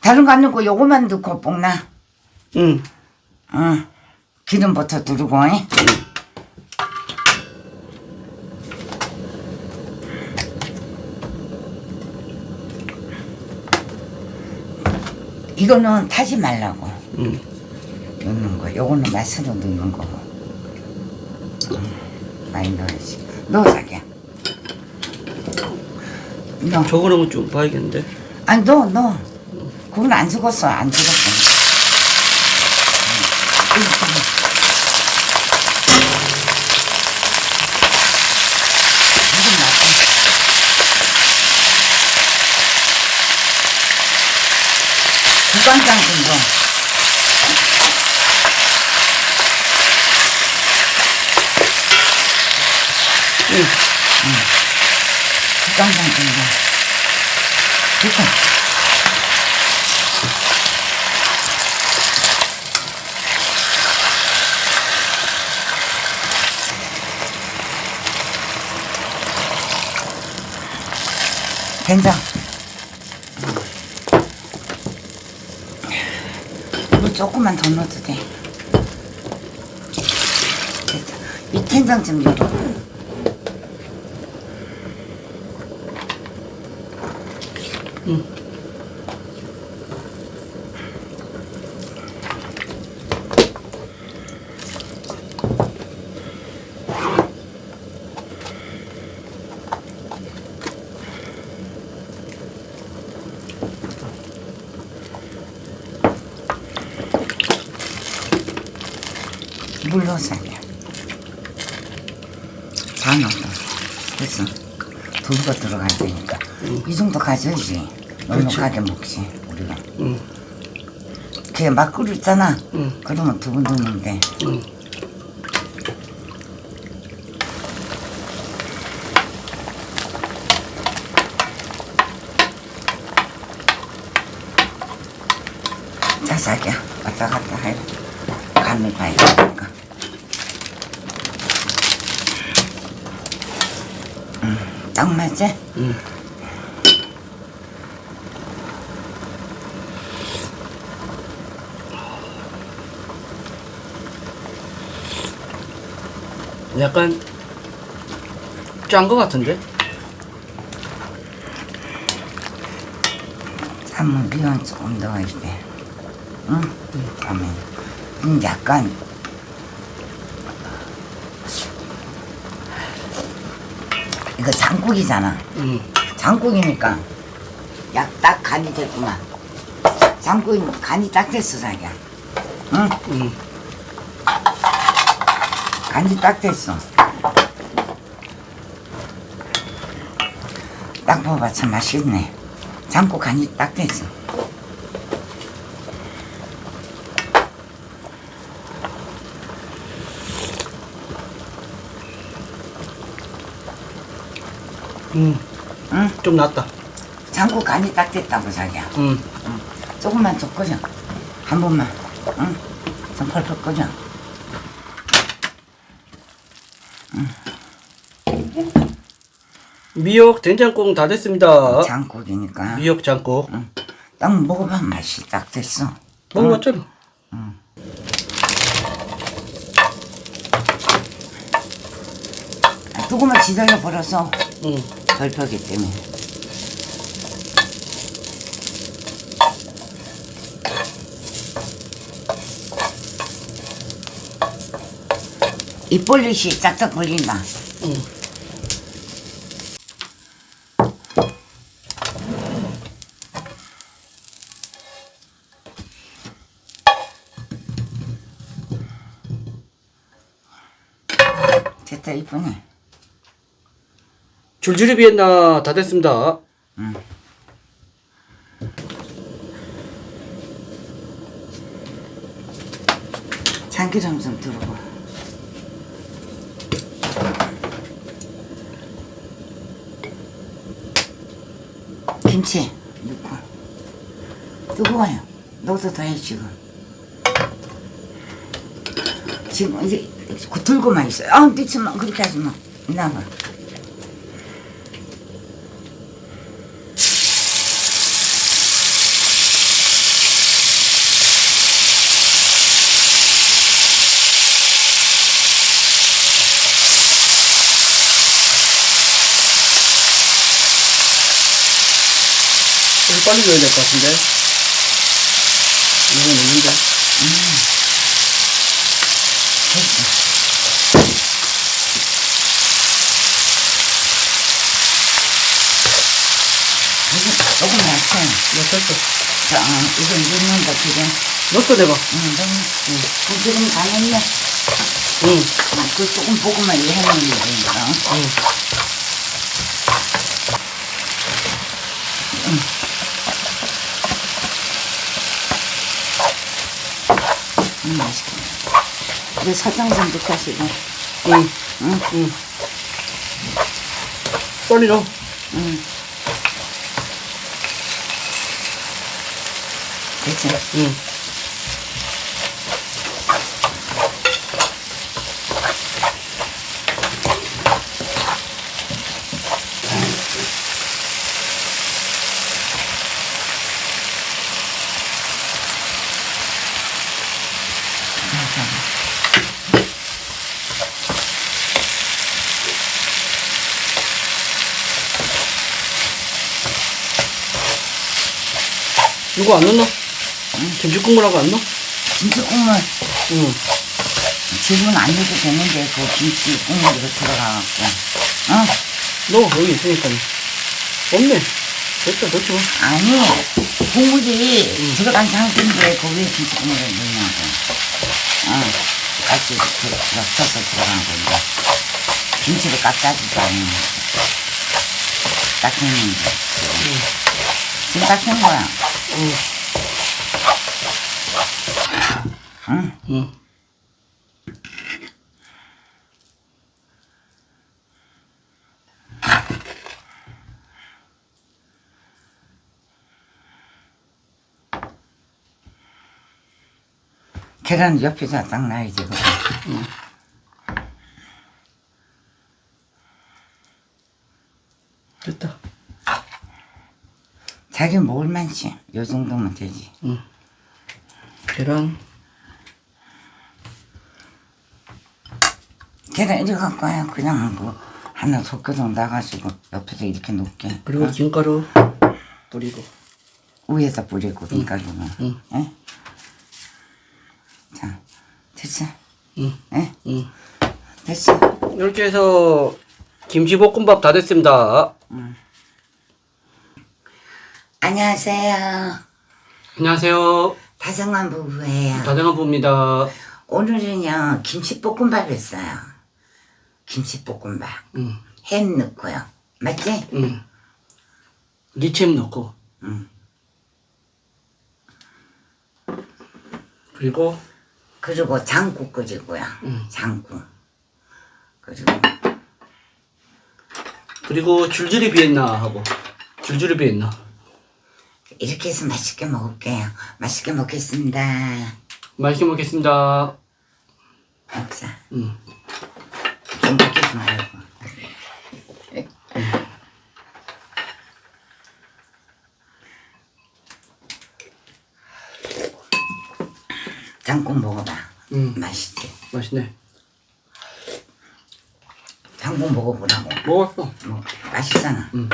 다른 거 안 넣고 요거만 넣고 볶나? 응. 응. 기름부터 두르고. 잉? 이거는 타지 말라고 응. 넣는 거. 요거는 맛으로 넣는 거고. 응. 많이 넣어야지. 넣어 자기야. 넣어. 저거는 좀 봐야겠는데. 아니 너 너. 그건 안 죽었어 안 죽었어. 응. 좀 넣어. 응. 국간장 좀 넣어. 됐다. 된장. 물 조금만 더 넣어도 돼. 됐다. 이 된장 좀 열어. 물 넣어서 하냐. 다 넣었어. 됐어. 두부가 들어가야 되니까. 이 정도 가져야지. 넉넉하게 먹지, 우리가. 응. 그게 막 끓였잖아. 응. 그러면 두부 넣는데. 응. 자삭이야. 왔다 갔다 해. 간을 봐야 되니까. 음, 딱 맞지? 응. 약간 짠 거 같은데? 삶은 미원 조금 넣어야 돼. 응? 그러면 음, 약간 이거 장국이잖아. 응. 장국이니까 약 딱 간이 됐구만. 장국이면 간이 딱 됐어 자기야. 응? 응. 간이 딱 됐어. 딱 봐봐 참 맛있네. 장국 간이 딱 됐어. 응. 응? 좀 낫다. 장국 간이 딱 됐다고 자기야. 응. 응. 조금만 더 끓여. 한 번만. 응? 좀 펄펄 끓여. 미역 된장국 다 됐습니다. 장국이니까. 미역 장국. 응. 딱 먹어봐 맛이 딱 됐어. 먹어봤잖아. 조금만 지져려 버려서 응. 덜 펴기 때문에. 입 벌리시 짝짝 벌린다. 응. 됐다 이쁘네. 줄줄이 비엔나 다 됐습니다. 참기름 좀 두르고. 김치 넣고. 뜨거워요. 넣어도 돼 지금. 지금 이제 들고만 있어요. 아, 미치 마. 그렇게 하지 마. 나봐. 빨리 넣어야 될 것 같은데. 이거 넣는데. 됐어. 이거 조금 약해. 넣었어. 자, 어, 이거 넣는다, 지금. 넣었어, 내가. 응, 응. 지금 다 했네. 응. 어, 그 조금 이거 해놓으면 되니까. 응. 맛있겠네. 이제 설탕 좀 넣고 하시고. 응. 응, 응. 빨리 넣어. 응. 됐지? 응. 이거 안 넣나? 김치 국물하고 안 넣어? 김치 국물 응. 지금은 안 넣어도 되는데 그 김치 국물이 들어가갖고 어? 넣어, 여기 있으니까. 없네. 됐다, 넣지 마. 아니 국물이 들어간 상태인데 거기에 김치 국물을 넣냐고 어 같이 그- 섞어서 들어간 건데 김치를 깎아주지 않는 깎였는데 지금 깎인 거야 응. 응? 응. 계란 옆에다 딱 놔야지 그거. 됐다. 자기 먹을 만치 요 정도면 되지 응. 계란. 계란 이리 갖고 와요 그냥 뭐 하나 섞어서 놔가지고 옆에서 이렇게 놓게 그리고 어? 김가루 뿌리고. 위에다 뿌리고 김가루는 응. 예? 자 됐어 응. 예? 응. 됐어 이렇게 해서 김치볶음밥 다 됐습니다. 안녕하세요 안녕하세요. 다정한 부부예요 다정한 부입니다. 오늘은요 김치볶음밥 했어요 김치볶음밥 응. 햄 넣고요 맞지? 응. 리챔 넣고. 응. 그리고 그리고 장국 끓이고요 응. 장국 그리고 그리고 줄줄이 비엔나 하고 줄줄이 비엔나. 이렇게 해서 맛있게 먹을게요 맛있게 먹겠습니다 맛있게 먹겠습니다. 먹자 응. 좀 먹기지 말고 장국 먹어봐 응. 맛있지 맛있네. 장국 먹어보라고 먹었어. 뭐 맛있잖아 응.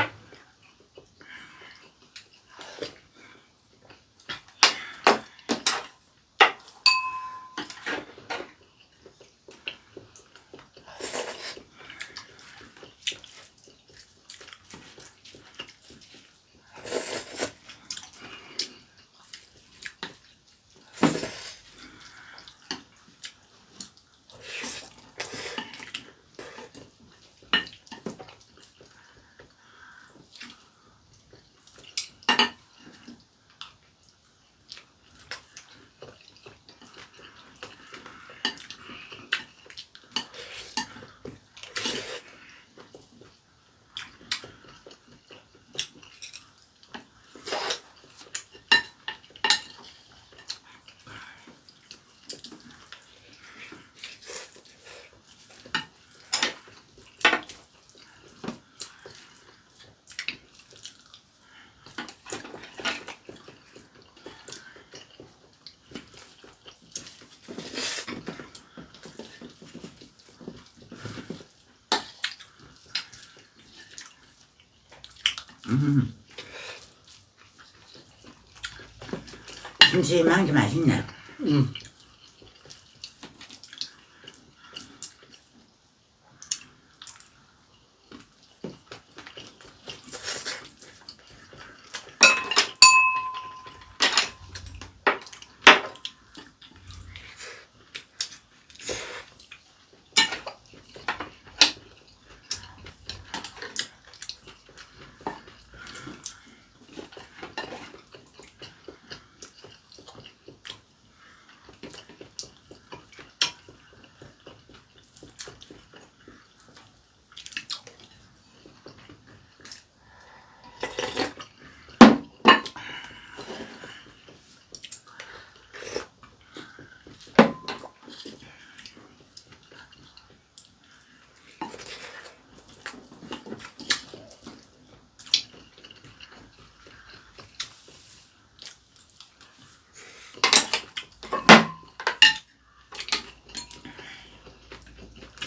김치 망치 맛있네. 음.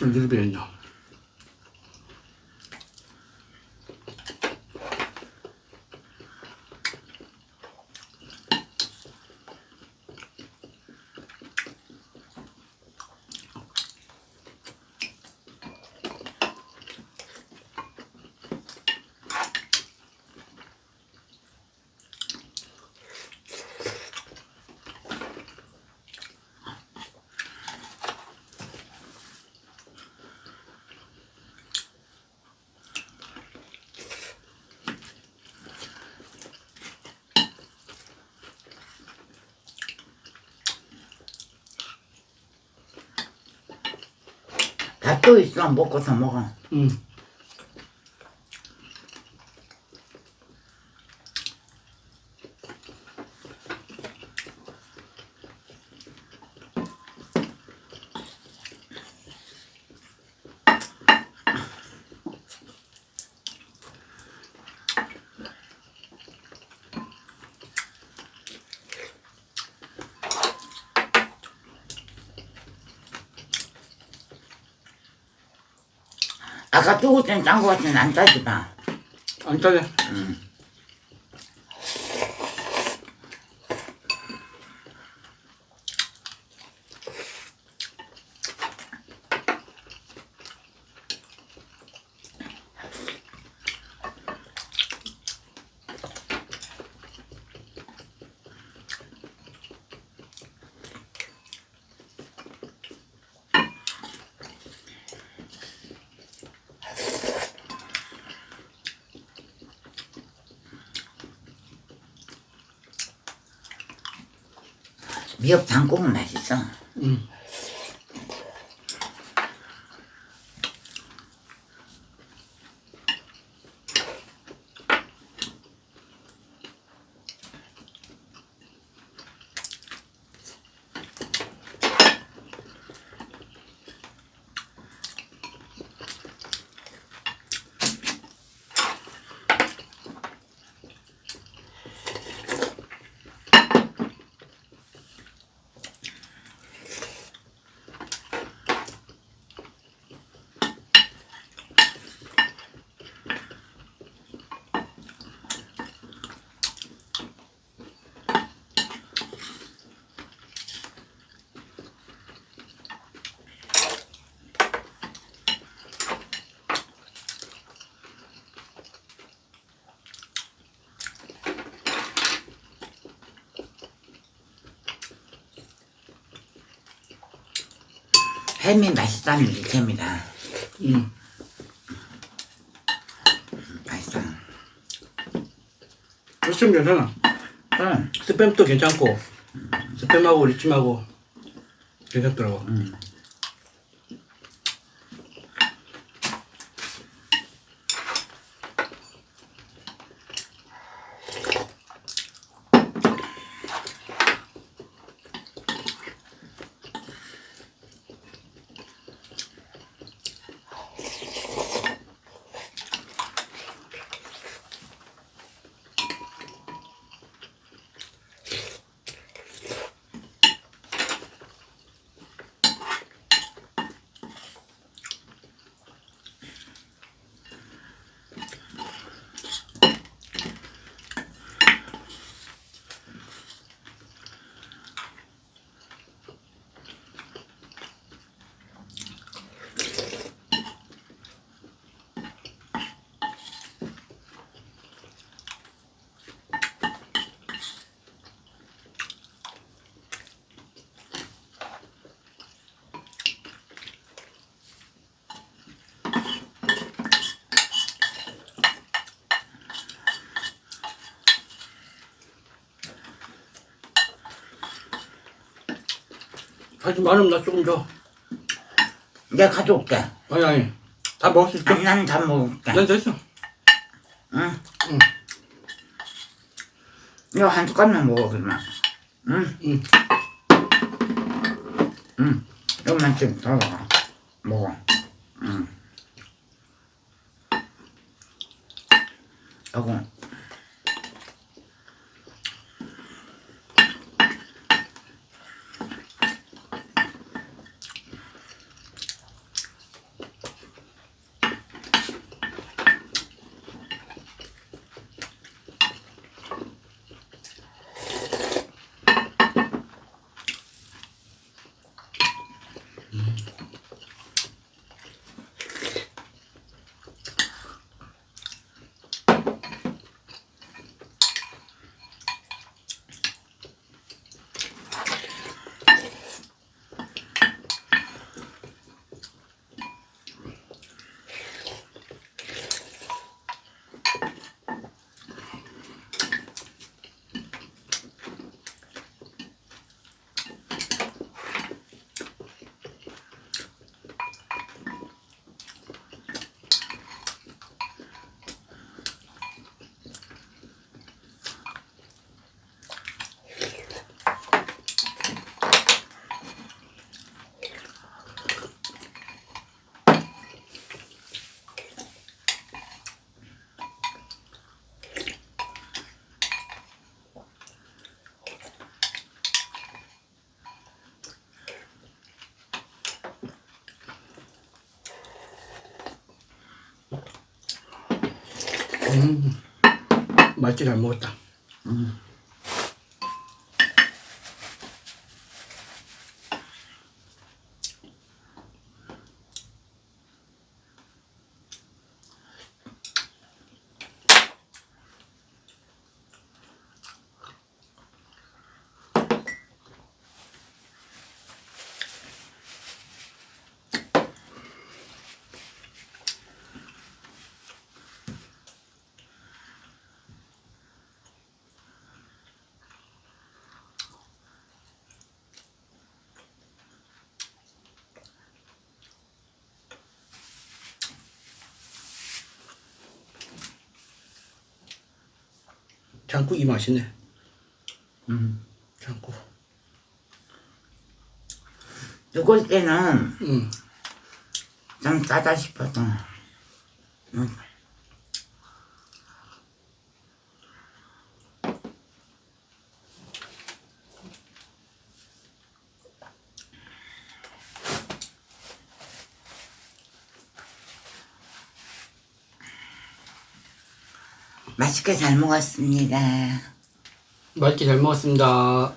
얼굴이 배냐. 밥 도 있으면 먹고서 먹어. 음. 아까 두고 땐 짠거 같으면 안 짜지 마. 안 짜네. 미역 장국은 맛있어. 음. 햄이 맛있다는 게 재미다. 음. 맛있어. 훨씬 괜찮아. 응. 스팸도 괜찮고, 스팸하고 리찜하고 괜찮더라고. 음. 하지 많으면 나 조금 줘. 내가 가져올게. 아니, 아니. 다 먹을 수 있어. 아니, 나는 다 먹을게. 난 됐어. 응? 응. 이거 한 숟갈만 먹어, 그러면. 응? 응. 응. 이것만 좀더 먹어. 먹어. 응. 이거. 음. 맛있게 잘 먹었다. 장국이 맛있네. 응. 장국. 죽을 때는 응. 좀 짜다 싶어도. 응. 맛있게 잘 먹었습니다. 맛있게 잘 먹었습니다.